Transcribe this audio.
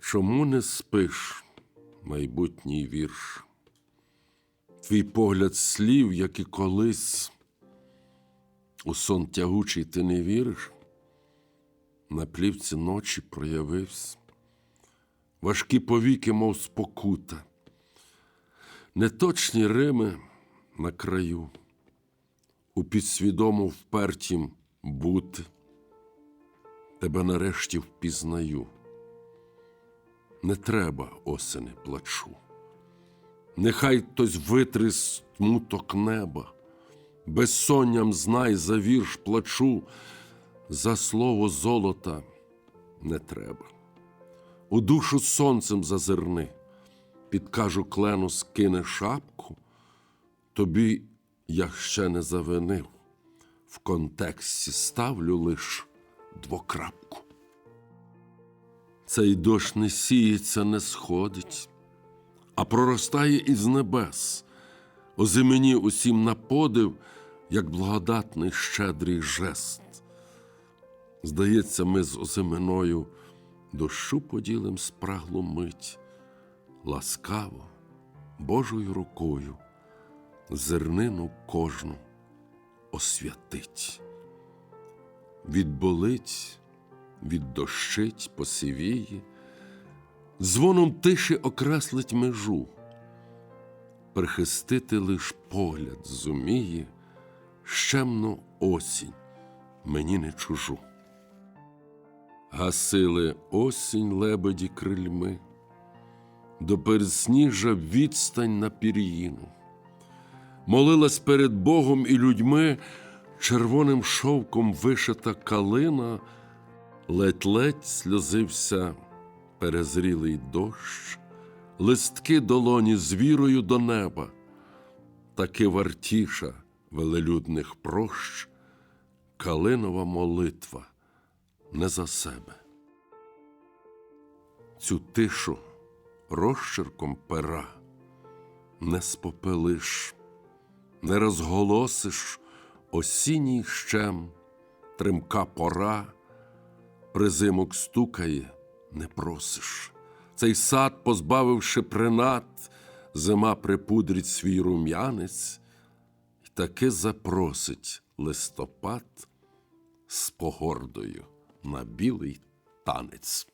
Чому не спиш, майбутній вірш? Твій погляд слів, як і колись, у сон тягучий ти не віриш, на плівці ночі проявився, важкі повіки, мов спокута, неточні рими на краю, у підсвідому впертім бути, тебе нарешті впізнаю. Не треба осени плачу. Нехай хтось витри смуток неба, безсонням знай за вірш плачу, за слово золота не треба. У душу сонцем зазирни, підкажу клену скине шапку, тобі я ще не завинив, в контексті ставлю лиш двокрапку. Цей дощ не сіється, не сходить, а проростає із небес, озимені усім на подив, як благодатний щедрий жест. Здається, ми з озиминою дощу поділим спраглу мить, ласкаво, Божою рукою, зернину кожну освятить. Відболить, віддощить, посивіє, дзвоном тиші окреслить межу, прихистити лиш погляд зуміє, щемну осінь мені не чужу. Гасили осінь лебеді крильми, до персніжа відстань на пір'їну, молилась перед Богом і людьми, червоним шовком вишита калина, ледь-ледь сльозився перезрілий дощ, листки долоні з вірою до неба, таки вартіша велелюдних прощ, калинова молитва не за себе. Цю тишу розчерком пера не спопелиш, не розголосиш осінній щем, тримка пора, призимок стукає, не просиш. Цей сад, позбавивши принад, зима припудрить свій рум'янець, і таки запросить листопад з погордою на білий танець.